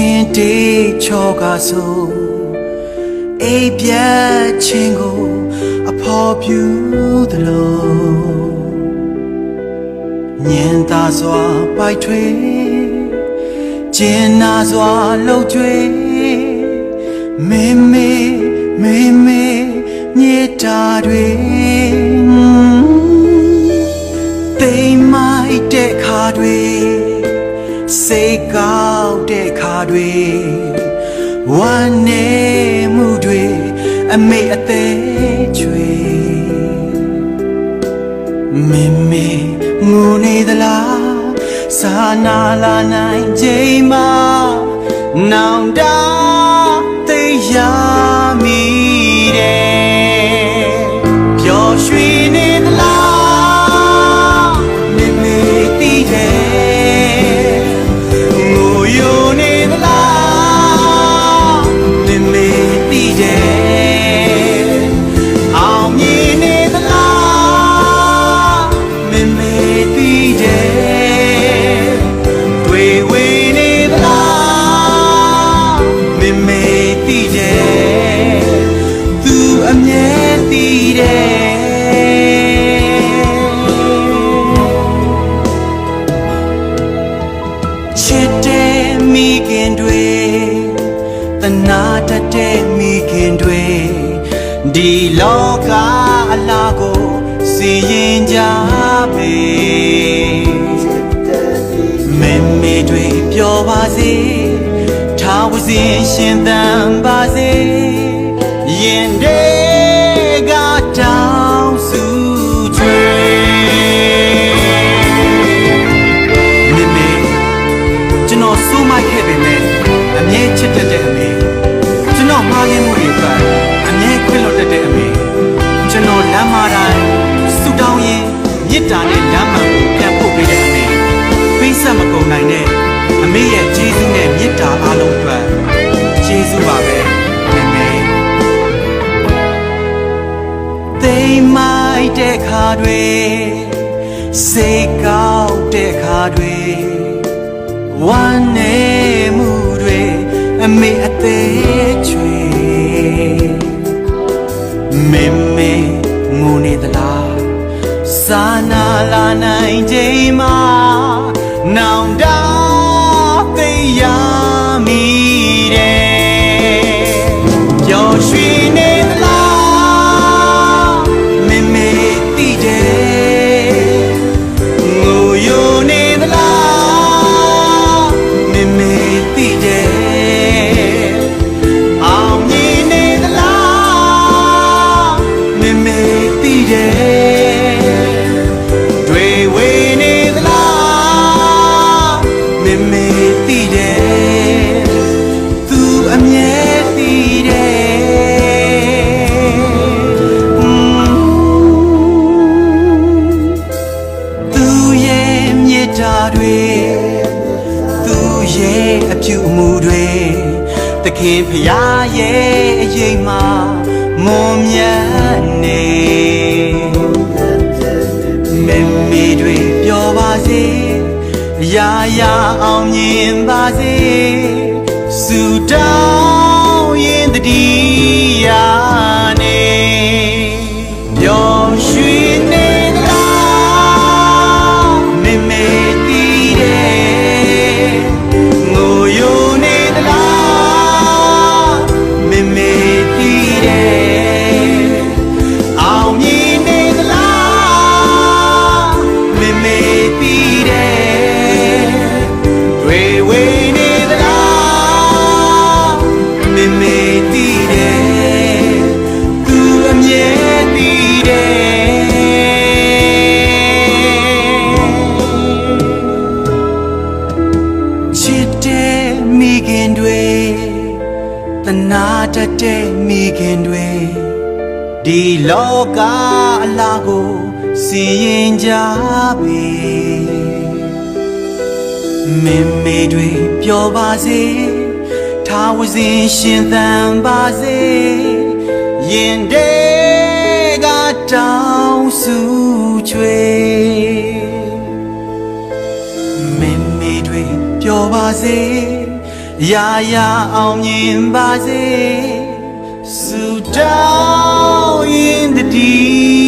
ချင်းတေးချောကဆိုအိပ်ပြတ်ခြင်းကိုအဖော်ပြူသလိုညင်သာစွာပိုက်ထွေကျင်နာစွာလှုပ်ကြွေမေမေမေမေမြေတာတွေ စိတ်ကောက်တဲ့ခါတွေဝမ်းနေမှုတွေအမေအသေးချွေမေမေငိုနေသလားစာနာလာနိုင်ချိန်မှာနောင်တသိရ သိတယ်ချစ်တဲ့မိခင်တွေတနာတတ်တဲ့မိခင်တွေဒီလောကအလားကိုစီရင်ကြပေမေမေတွေပျော်ပါစေထားဝစဉ်ရှင်သန်ပါစေရင်တွေ ကျေးဇူးပါပဲမေမေသိမ်းမိုက်တဲ့ခါတွေစိတ်ကောက်တဲ့ခါတွေဝမ်းနေမှုတွေအမေအသေးချွေမေမေငိုနေသလားစာနာလာနိုင်ချိန်မှာနောင်တသိရမိတယ် တာတွေသူရဲ့အပြုအမူတွေတခင်ဖရာရဲ့အရေးမှာမွန်မြတ်နေမေမေတွေပျော်ပါစေရာရာအောင်မြင်ပါစေစုတောင်းရင်တတိယာ တတ်တဲ့မိခင်တွေဒီလောကအလားကိုစီရင်ကြပေမေမေတွေပျော်ပါစေထားဝစဉ်ရှင်သန်ပါစေရင်တွေကတောင်းစုချွေမေမေတွေပျော်ပါစေ ရာရာအောင်မြင်ပါစေဆုတောင်းရင်တည်းရာနဲ့